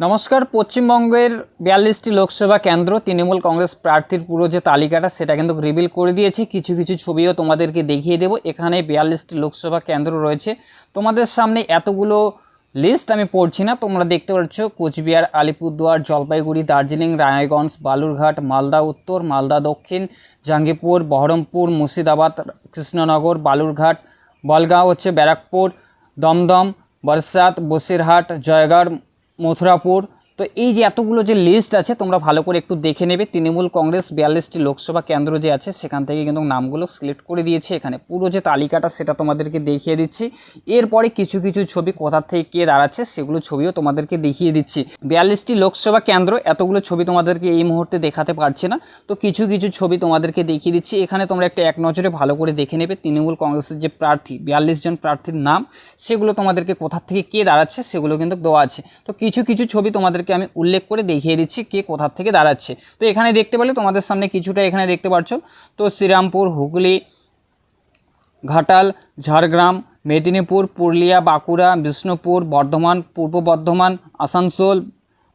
নমস্কার, পশ্চিমবঙ্গের বিয়াল্লিশটি লোকসভা কেন্দ্র, তৃণমূল কংগ্রেস প্রার্থীর পুরো যে তালিকাটা, সেটা কিন্তু রিভিল করে দিয়েছি। কিছু কিছু ছবিও তোমাদেরকে দেখিয়ে দেবো। এখানে বিয়াল্লিশটি লোকসভা কেন্দ্র রয়েছে। তোমাদের সামনে এতগুলো লিস্ট আমি পড়ছি না। তোমরা দেখতে পাচ্ছ কোচবিহার, আলিপুরদুয়ার, জলপাইগুড়ি, দার্জিলিং, রায়গঞ্জ, বালুরঘাট, মালদা উত্তর, মালদা দক্ষিণ, জাঙ্গিপুর, বহরমপুর, মুর্শিদাবাদ, কৃষ্ণনগর, বালুরঘাট, বলগাঁও হচ্ছে ব্যারাকপুর, দমদম বরসাত বসিরহাট, জয়গড় मथुरापुर তো এই যে এতগুলো যে লিস্ট আছে, তোমরা ভালো করে একটু দেখে নেবে। তৃণমূল কংগ্রেস বিয়াল্লিশটি লোকসভা কেন্দ্র যে আছে, সেখান থেকে কিন্তু নামগুলো সিলেক্ট করে দিয়েছে। এখানে পুরো যে তালিকাটা, সেটা তোমাদেরকে দেখিয়ে দিচ্ছি। এরপরে কিছু কিছু ছবি কোথা থেকে কে দাঁড়াচ্ছে, সেগুলো ছবিও তোমাদেরকে দেখিয়ে দিচ্ছি। বিয়াল্লিশটি লোকসভা কেন্দ্র, এতগুলো ছবি তোমাদেরকে এই মুহূর্তে দেখাতে পারছি না। তো কিছু কিছু ছবি তোমাদেরকে দেখিয়ে দিচ্ছি। এখানে তোমরা একটা এক নজরে ভালো করে দেখে নেবে। তৃণমূল কংগ্রেসের যে প্রার্থী, বিয়াল্লিশ জন প্রার্থীর নাম, সেগুলো তোমাদেরকে কোথা থেকে কে দাঁড়াচ্ছে, সেগুলো কিন্তু দেওয়া আছে। তো কিছু কিছু ছবি তোমাদেরকে আমি উল্লেখ করে দেখিয়ে দিচ্ছি কে কোথা থেকে দাঁড়াচ্ছে। তো এখানে দেখতে পেলে তোমাদের সামনে কিছুটা এখানে দেখতে পাচ্ছ তো শ্রীরামপুর, হুগলি, ঘাটাল, ঝাড়গ্রাম, মেদিনীপুর, পুরুলিয়া, বাঁকুড়া, বিষ্ণুপুর, বর্ধমান, পূর্ব বর্ধমান, আসানসোল,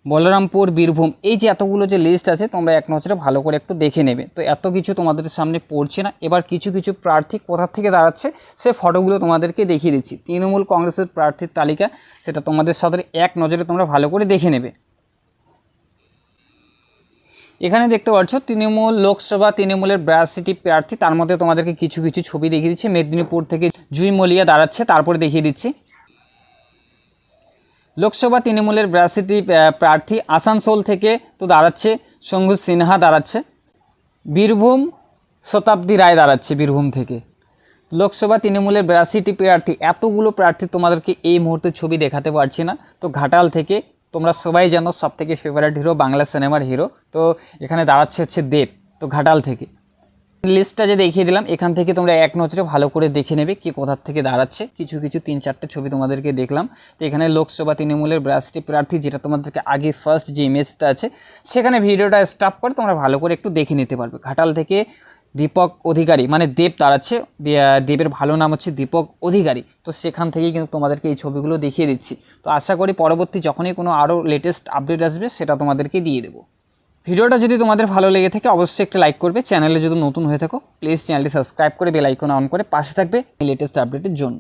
বলরামপুর, বীরভূম। এই যে এতগুলো যে লিস্ট আছে, তোমরা এক নজরে ভালো করে একটু দেখে নেবে। তো এত কিছু তোমাদের সামনে পড়ছে না। এবার কিছু কিছু প্রার্থী কোথা থেকে দাঁড়াচ্ছে, সে ফটোগুলো তোমাদেরকে দেখিয়ে দিচ্ছি। তৃণমূল কংগ্রেসের প্রার্থীর তালিকা, সেটা তোমাদের সাথে এক নজরে তোমরা ভালো করে দেখে নেবে। এখানে দেখতে পাচ্ছ, তৃণমূল লোকসভা, তৃণমূলের বিরাশিটি প্রার্থী, তার মধ্যে তোমাদেরকে কিছু কিছু ছবি দেখিয়ে দিচ্ছি। মেদিনীপুর থেকে জুই মলিয়া দাঁড়াচ্ছে, তারপরে দেখিয়ে দিচ্ছি। লোকসভা, তৃণমূলের বিরাশিটি প্রার্থী আসানসোল থেকে তো দাঁড়াচ্ছে শঙ্ভু সিনহা দাঁড়াচ্ছে। বীরভূম শতাব্দী রায় দাঁড়াচ্ছে বীরভূম থেকে। লোকসভা, তৃণমূলের বিরাশিটি প্রার্থী, এতগুলো প্রার্থী তোমাদেরকে এই মুহূর্তে ছবি দেখাতে পারছি না। তো ঘাটাল থেকে তোমরা সবাই জানো সব থেকে ফেভারিট হিরো বাংলা সিনেমার হিরো তো এখানে দাঁড়াচ্ছে হচ্ছে দেব, তো ঘাটাল থেকে। লিস্টটা যে দেখিয়ে দিলাম, এখান থেকে তোমরা এক নজরে ভালো করে দেখে নেবে কি কোথার থেকে দাঁড়াচ্ছে। কিছু কিছু, তিন, চারটে ছবি তোমাদেরকে দেখলাম। তো এখানে লোকসভা তৃণমূলের বিরাশিটি প্রার্থী যেটা তোমাদেরকে আগে ফার্স্ট যে ইমেজটা আছে, সেখানে ভিডিওটা স্টপ করে তোমরা ভালো করে একটু দেখে নিতে পারবে। ঘাটাল থেকে দীপক অধিকারী মানে দেব তাড়াচ্ছে দেবের ভালো নাম হচ্ছে দীপক অধিকারী। তো সেখান থেকেই কিন্তু তোমাদেরকে এই ছবিগুলো দেখিয়ে দিচ্ছি। তো আশা করি পরবর্তী যখনই কোনো আরও লেটেস্ট আপডেট আসবে, সেটা তোমাদেরকে দিয়ে দেবো। ভিডিওটা যদি তোমাদের ভালো লেগে থাকে, অবশ্যই একটা লাইক করবে। চ্যানেলে যদি নতুন হয়ে থাকো প্লিজ চ্যানেলটি সাবস্ক্রাইব করে বেল আইকন অন করে পাশে থাকবে এই লেটেস্ট আপডেটের জন্য।